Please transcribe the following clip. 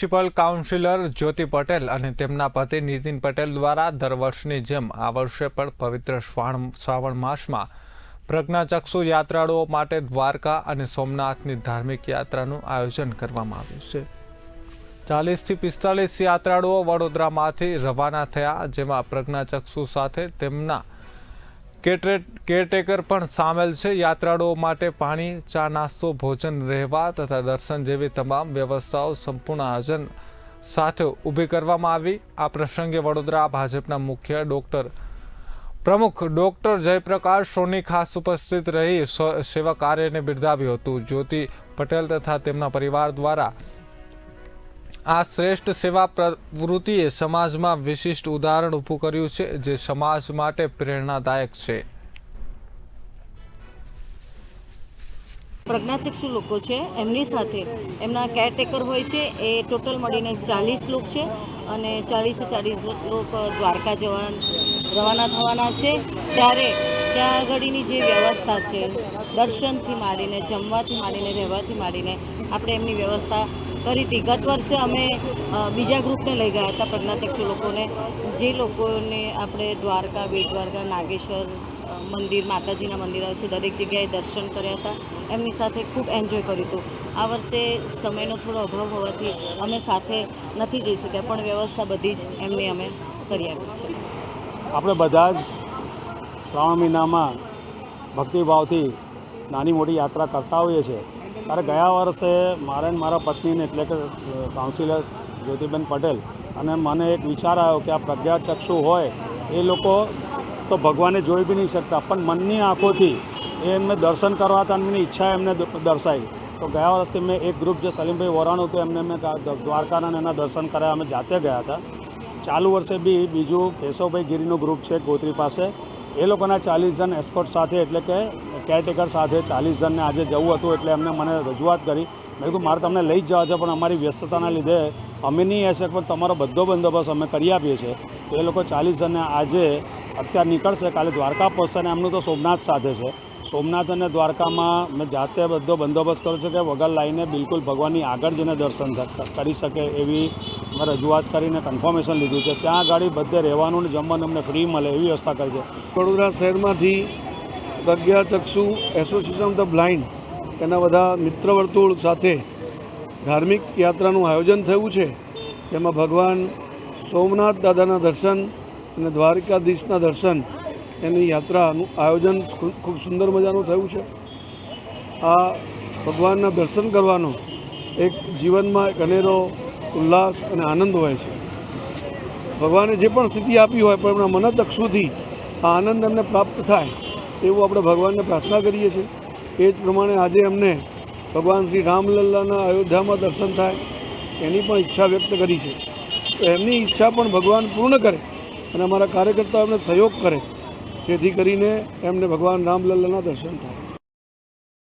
Municipal councillor જ્યોતિ પટેલ અને તેમના પતિ નીતિન પટેલ દ્વારા દર વર્ષની જેમ આ વર્ષે પણ પવિત્ર શ્રાવણ શ્રાવણ માસમાં પ્રજ્ઞાચક્ષુ યાત્રાળુઓ માટે દ્વારકા અને સોમનાથની ધાર્મિક યાત્રાનું આયોજન કરવામાં આવ્યું છે. ચાલીસથી પિસ્તાલીસ યાત્રાળુઓ વડોદરામાંથી રવાના થયા, જેમાં પ્રજ્ઞાચક્ષુ સાથે તેમના કેરટેકર પણ સામેલ છે. યાત્રાળુઓ માટે પાણી, ચા, નાસ્તો, ભોજન, રહેવા તથા દર્શન જેવી તમામ વ્યવસ્થાઓ સંપૂર્ણ આયોજન સાથે ઊભી કરવામાં આવી. આ પ્રસંગે વડોદરા ભાજપના મુખ્ય ડોક્ટર, પ્રમુખ ડોક્ટર જયપ્રકાશ સોની ખાસ ઉપસ્થિત રહી સેવા કાર્યને બિરદાવ્યું હતું. જ્યોતિ પટેલ તથા તેમના પરિવાર દ્વારા આ શ્રેષ્ઠ સેવા પ્રવૃત્તિએ સમાજમાં વિશિષ્ટ ઉદાહરણ ઊભું કર્યું છે, જે સમાજ માટે પ્રેરણાદાયક છે. પ્રજ્ઞાચક્ષુ લોકો છે, એમની સાથે. એમના કેરટેકર હોય છે, એ ટોટલ મળીને ચાલીસ લોક છે અને ચાલીસે ચાલીસ લોક દ્વારકા જવા રવાના થવાના છે. ત્યારે ત્યાં આગળની જે વ્યવસ્થા છે દર્શનથી માંડીને, જમવાથી માંડીને, રહેવાથી માંડીને આપણે એમની વ્યવસ્થા કરી હતી. ગત વર્ષે અમે બીજા ગ્રુપને લઈ ગયા હતા પ્રજ્ઞાચક્ષુ લોકોને. જે લોકોને આપણે દ્વારકા બેટ દ્વારકા નાગેશ્વર મંદિર, માતાજીના મંદિર આવે છે, દરેક જગ્યાએ દર્શન કર્યા હતા. એમની સાથે ખૂબ એન્જોય કર્યું હતું. આ વર્ષે સમયનો થોડો અભાવ હોવાથી અમે સાથે નથી જઈ શક્યા, પણ વ્યવસ્થા બધી જ એમની અમે કરી આપી છે. આપણે બધા જ શ્રાવણ મહિનામાં ભક્તિભાવથી નાની મોટી યાત્રા કરતા હોઈએ છીએ. ત્યારે ગયા વર્ષે મારે મારા પત્નીને, એટલે કે કાઉન્સિલર જ્યોતિબેન પટેલ અને મને એક વિચાર આવ્યો કે આ પ્રજ્ઞાચક્ષુ હોય, એ લોકો તો ભગવાનને જોઈ બી નહીં શકતા. પણ મનની આંખોથી એ એમને દર્શન કરવા હતા એમની ઈચ્છા એમને દર્શાવી. તો ગયા વર્ષે મેં એક ગ્રુપ જે સલીમભાઈ વોરાણું હતું, એમને મેં દ્વારકાના એના દર્શન કર્યા. અમે જાતે ગયા હતા. ચાલુ વર્ષે બી બીજું કેશવભાઈ ગીરીનું ગ્રુપ છે ગોત્રી પાસે. એ લોકોના ચાલીસ જણ એસ્કોટ સાથે, એટલે કે કેરટેકર સાથે ચાલીસ જણને આજે જવું હતું એટલે એમને મને રજૂઆત કરી. મેં કીધું, મારે તમને લઈ જ જવા છે, પણ અમારી વ્યસ્તતાના લીધે અમે નહીં હશે, પણ તમારો બધો બંદોબસ્ત અમે કરી આપીએ છીએ. એ લોકો ચાલીસ જણને આજે અત્યારે નીકળશે, કાલે દ્વારકા પહોંચશે અને એમનું તો સોમનાથ સાથે છે. સોમનાથ અને દ્વારકામાં મેં જાતે બધો બંદોબસ્ત કર્યો છે કે વગર લાઈને બિલકુલ ભગવાનની આગળ જઈને દર્શન કરી શકે એવી મેં રજૂઆત કરીને કન્ફર્મેશન લીધું છે. ત્યાં આગળ બધે રહેવાનું ને જમવાનું અમને ફ્રી મળે એવી વ્યવસ્થા કરી છે. વડોદરા શહેરમાંથી પ્રજ્ઞાચક્ષુ એસોસિએશન ઓફ ધ બ્લાઇન્ડ તેના બધા મિત્ર વર્તુળ સાથે ધાર્મિક યાત્રાનું આયોજન થયું છે. જેમાં ભગવાન સોમનાથ દાદાના દર્શન અને દ્વારકાધીશના દર્શન એની યાત્રાનું આયોજન ખૂબ સુંદર મજાનું થયું છે. આ ભગવાનના દર્શન કરવાનો એક જીવનમાં એક અનેરો ઉલ્લાસ અને આનંદ હોય છે. ભગવાને જે પણ સ્થિતિ આપી હોય પણ એમના મનચક્ષુથી આ આનંદ એમને પ્રાપ્ત થાય એવું આપણે ભગવાનને પ્રાર્થના કરીએ છીએ. એ જ પ્રમાણે આજે એમને ભગવાન શ્રી રામલલ્લાના અયોધ્યામાં દર્શન થાય, એની પણ ઈચ્છા વ્યક્ત કરી છે. તો એમની ઈચ્છા પણ ભગવાન પૂર્ણ કરે અને અમારા કાર્યકર્તાઓ એમને સહયોગ કરે, જેથી કરીને એમને ભગવાન રામલલ્લાના દર્શન થાય.